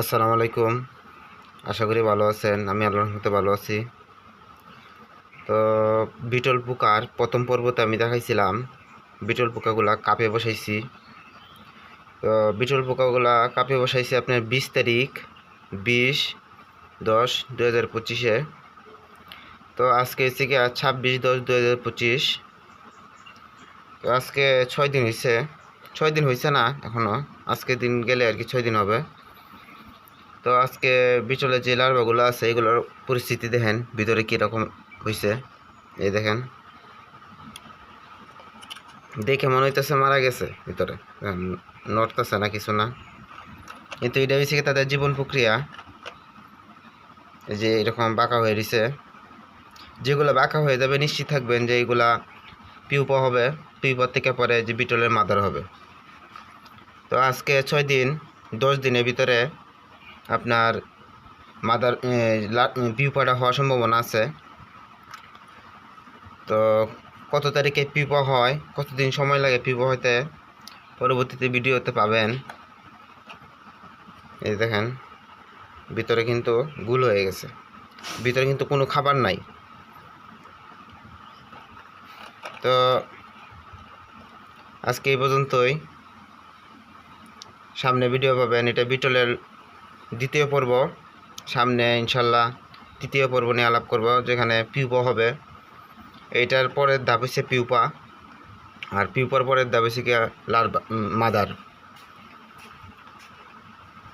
আসসালামু আলাইকুম। আশা করি ভালো আছেন, আমি আল্লাহর রহমতে ভালো আছি। তো বিটল পোকার প্রথম পর্বতে আমি দেখাইছিলাম, বিটল পোকাগুলা কাপে বসাইছি। তো বিটল পোকাগুলা কাপে বসাইছি আপনার বিশ তারিখ, বিশ, দশ দু হাজার পঁচিশে। তো আজকে হচ্ছে কি ছাব্বিশ, দশ দু হাজার পঁচিশ। তো আজকে ছয় দিন হয়েছে ছয় দিন হয়েছে না এখনও আজকে দিন গেলে আর কি ছয় দিন হবে। তো আজকে বিচলে যে লার্ভাগুলো আছে, এগুলোর পরিস্থিতি দেখেন, ভিতরে কীরকম হয়েছে এই দেখেন। দেখে মনে হইতেছে মারা গেছে ভিতরে। নড়তেছে না, কিছু না। কিন্তু এটা হয়েছে তাদের জীবন প্রক্রিয়া। যে এরকম বাঁকা হয়ে রয়েছে যেগুলো বাঁকা হয়ে যাবে, নিশ্চিত থাকবেন যে এইগুলা পিউপা হবে। পিউপার থেকে পরে যে বিটলের মাদার হবে। তো আজকে ছয় দিন, দশ দিনের ভিতরে আপনার মাদার পিউপাটা হওয়ার সম্ভাবনা আছে। তো কত তারিখে পিউপা হয়, কতদিন সময় লাগে পিউপা হইতে, পরবর্তীতে ভিডিওতে পাবেন। এই দেখেন, ভিতরে কিন্তু গুল হয়ে গেছে। ভিতরে কিন্তু কোনো খাবার নাই। তো আজকে এই পর্যন্তই। সামনে ভিডিও পাবেন, এটা বিটলের দ্বিতীয় পর্ব। সামনে ইনশাল্লাহ তৃতীয় পর্ব নিয়ে আলাপ করব, যেখানে পিউপা হবে। এইটার পরের ধাপ হচ্ছে পিউপা। আর পিউপার পরের ধাপ হচ্ছে লার মাদার।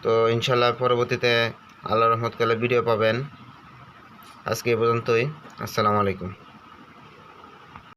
তো ইনশাল্লাহ পরবর্তীতে আল্লাহ রহমত কালে ভিডিও পাবেন। আজকে এই পর্যন্তই। আসসালামু আলাইকুম।